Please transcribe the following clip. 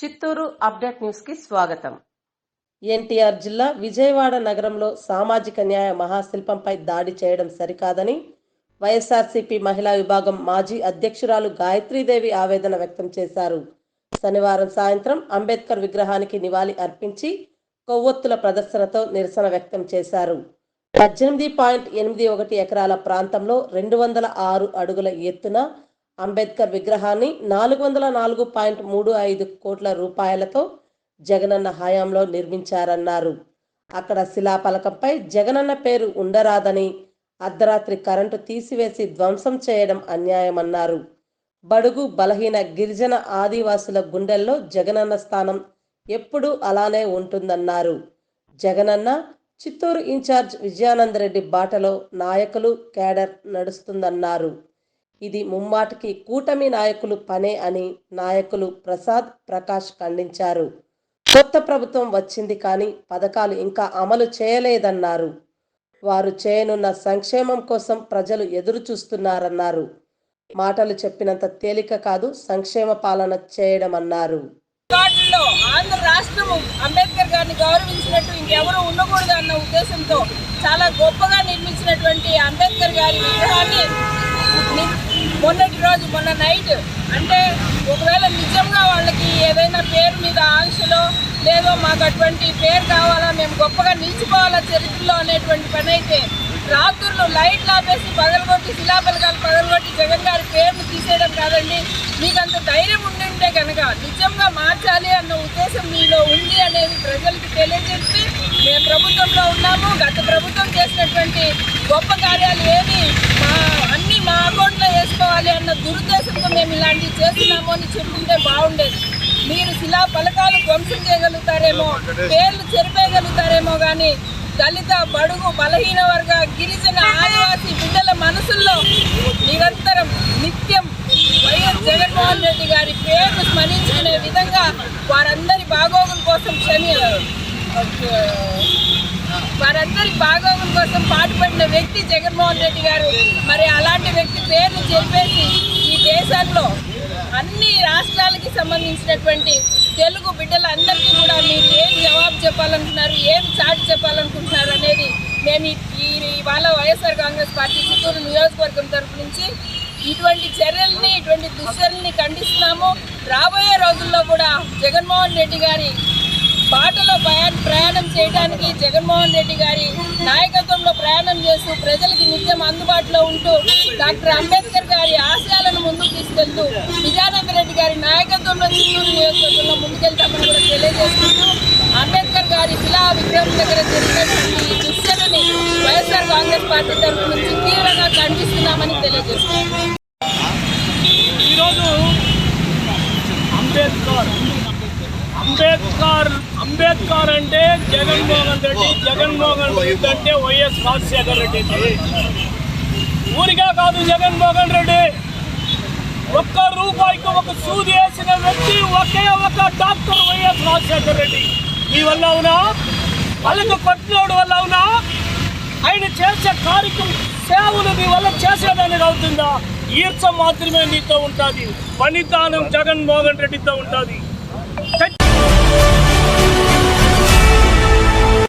Chittoor update న్యూస్కి స్వాగతం. ఎన్టీఆర్ జిల్లా విజయవాడ నగరంలో సామాజిక న్యాయ మహాశిల్పంపై దాడి చేయడం సరికాదని వైఎస్ఆర్సీపీ మహిళా విభాగం మాజీ అధ్యక్షురాలు గాయత్రీదేవి ఆవేదన వ్యక్తం చేశారు. శనివారం సాయంత్రం అంబేద్కర్ విగ్రహానికి నివాళి అర్పించి కొవ్వొత్తుల ప్రదర్శనతో నిరసన వ్యక్తం చేశారు. పద్దెనిమిది పాయింట్ ఎనిమిది ఒకటి ఎకరాల ప్రాంతంలో రెండు వందల ఆరు అడుగుల ఎత్తున అంబేద్కర్ విగ్రహాన్ని నాలుగు వందల నాలుగు పాయింట్ మూడు ఐదు కోట్ల రూపాయలతో జగనన్న హయాంలో నిర్మించారన్నారు. అక్కడ శిలాఫలకంపై జగనన్న పేరు ఉండరాదని అర్ధరాత్రి కరెంటు తీసివేసి ధ్వంసం చేయడం అన్యాయమన్నారు. బడుగు బలహీన గిరిజన ఆదివాసుల గుండెల్లో జగనన్న స్థానం ఎప్పుడూ అలానే ఉంటుందన్నారు. జగనన్న చిత్తూరు ఇన్ఛార్జ్ విజయానందరెడ్డి బాటలో నాయకులు కేడర్ నడుస్తుందన్నారు. ఇది ముమ్మాటికి కూటమి నాయకులు పనే అని నాయకులు ప్రసాద్ ప్రకాష్ ఖండించారు. కొత్త ప్రభుత్వం వచ్చింది కానీ పథకాలు ఇంకా అమలు చేయలేదన్నారు. వారు చేయనున్న సంక్షేమం కోసం ప్రజలు ఎదురు చూస్తున్నారన్నారు మాటలు చెప్పినంత తేలిక కాదు సంక్షేమ పాలన చేయడం అన్నారు ఆంధ్ర రాష్ట్రము అంబేద్కర్ గారిని గౌరవించినట్టు ఇంకెవరూ ఉండకూడదు అన్న ఉద్దేశంతో చాలా గొప్పగా నిర్మించినటువంటి అంబేద్కర్ గారి మొన్నటి రోజు మొన్న నైట్ అంటే ఒకవేళ నిజంగా వాళ్ళకి ఏదైనా పేరు మీద ఆంక్షలో లేదో మాకు అటువంటి పేరు కావాలా మేము గొప్పగా నిలిచిపోవాలా చరిత్రలో అనేటువంటి పని అయితే రాత్రులు లైట్లు ఆపేసి పగలగొట్టి శిలాపలకాలు పగలగొట్టి జగన్ గారి పేరును తీసేయడం కాదండి. మీకు అంత ధైర్యం ఉండింటే కనుక నిజంగా మార్చాలి అన్న ఉద్దేశం మీలో ఉంది అనేది ప్రజలకు తెలియజేసి మేము ప్రభుత్వంలో ఉన్నాము. గత ప్రభుత్వం చేసినటువంటి గొప్ప కార్యాలు ఏమి మా అన్ని మా అకౌంట్లో వేసుకోవాలి అన్న దురుద్దేశంతో చేస్తున్నాము అని చెప్పుంటే బాగుండేది. మీరు శిలా ఫలకాలు ధ్వంసం చేయగలుగుతారేమో పేర్లు చెరిపేయగలుగుతారేమో కానీ దళిత బడుగు బలహీన వర్గ గిరిజన ఆదివాసీ బిడ్డల మనసుల్లో నిరంతరం నిత్యం వైఎస్ జగన్మోహన్ రెడ్డి గారి పేరును స్మరించుకునే విధంగా వారందరి బాగోగుల కోసం క్షమి వారందరి బాగోగుల కోసం పాటుపడిన వ్యక్తి జగన్మోహన్ రెడ్డి గారు. మరి అలాంటి వ్యక్తి పేర్లు చెప్పే ఈ దేశంలో అన్ని రాష్ట్రాలకి సంబంధించినటువంటి తెలుగు బిడ్డలందరికీ కూడా మీరు ఏం జవాబు చెప్పాలనుకుంటున్నారు ఏం చాటి చెప్పాలనుకుంటున్నారు అనేది మేము ఈ- ఇవాళ వైఎస్ఆర్ కాంగ్రెస్ పార్టీ చిత్తూరు నియోజకవర్గం తరపు నుంచి ఇటువంటి చర్యల్ని ఇటువంటి దుశ్చర్యల్ని ఖండిస్తున్నాము. రాబోయే రోజుల్లో కూడా జగన్మోహన్ రెడ్డి గారి బాటలో ప్రయాణం చేయడానికి జగన్మోహన్ రెడ్డి గారి నాయకత్వంలో ప్రయాణం చేస్తూ ప్రజలకి నిత్యం అందుబాటులో ఉంటూ డాక్టర్ అంబేద్కర్ గారి ఆశ ముందుకు తీసుకెళ్తూ విజయానంద రెడ్డి గారి నాయకత్వంలో చిత్తూరు నియోజకవర్గంలో ముందుకెళ్తామని కూడా తెలియజేసుకుంటూ అంబేద్కర్ గారి శిలా దగ్గర జరిగినటువంటి ఈ దుశ్చర్యని వైఎస్ఆర్ కాంగ్రెస్ పార్టీ తరఫు నుంచి తీవ్రంగా ఖండిస్తున్నామని తెలియజేస్తున్నారు ఈరోజు అంబేద్కర్ అంబేద్కర్ అంబేద్కర్ అంటే జగన్మోహన్ రెడ్డి జగన్మోహన్ రెడ్డి అంటే వైఎస్ రాజశేఖర రెడ్డి. ఊరిగా కాదు జగన్మోహన్ రెడ్డి. ఒక్క రూపాయికి ఒక సూది వేసిన వ్యక్తి ఒకే ఒక డాక్టర్ వైఎస్ రాజశేఖర రెడ్డి. నీ వల్ల అవునా? వాళ్ళను కొట్టినోడు వల్ల అవునా? ఆయన చేసే కార్యక్రమం సేవలు నీ వల్ల చేసేదానికి అవుతుందా? ఈర్చ మాత్రమే నీతో ఉంటుంది. పనిదానం జగన్మోహన్ రెడ్డితో ఉంటుంది.